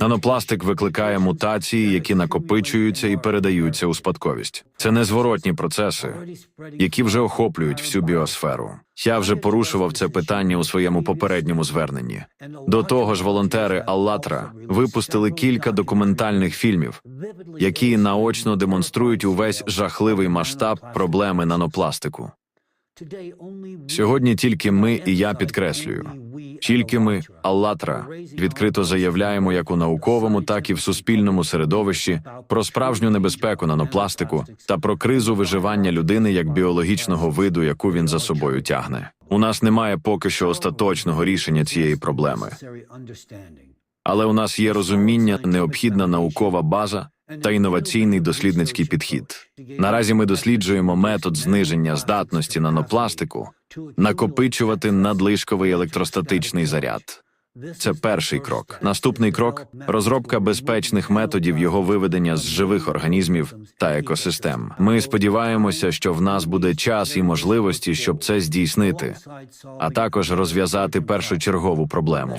Нанопластик викликає мутації, які накопичуються і передаються у спадковість. Це незворотні процеси, які вже охоплюють всю біосферу. Я вже порушував це питання у своєму попередньому зверненні. До того ж, волонтери Аллатра випустили кілька документальних фільмів, які наочно демонструють увесь жахливий масштаб проблеми нанопластику. Сьогодні тільки ми і я підкреслюю, тільки ми, Аллатра, відкрито заявляємо як у науковому, так і в суспільному середовищі про справжню небезпеку нанопластику та про кризу виживання людини як біологічного виду, яку він за собою тягне. У нас немає поки що остаточного рішення цієї проблеми, але у нас є розуміння, необхідна наукова база та інноваційний дослідницький підхід. Наразі ми досліджуємо метод зниження здатності нанопластику накопичувати надлишковий електростатичний заряд. Це перший крок. Наступний крок розробка безпечних методів його виведення з живих організмів та екосистем. Ми сподіваємося, що в нас буде час і можливості, щоб це здійснити, а також розв'язати першочергову проблему.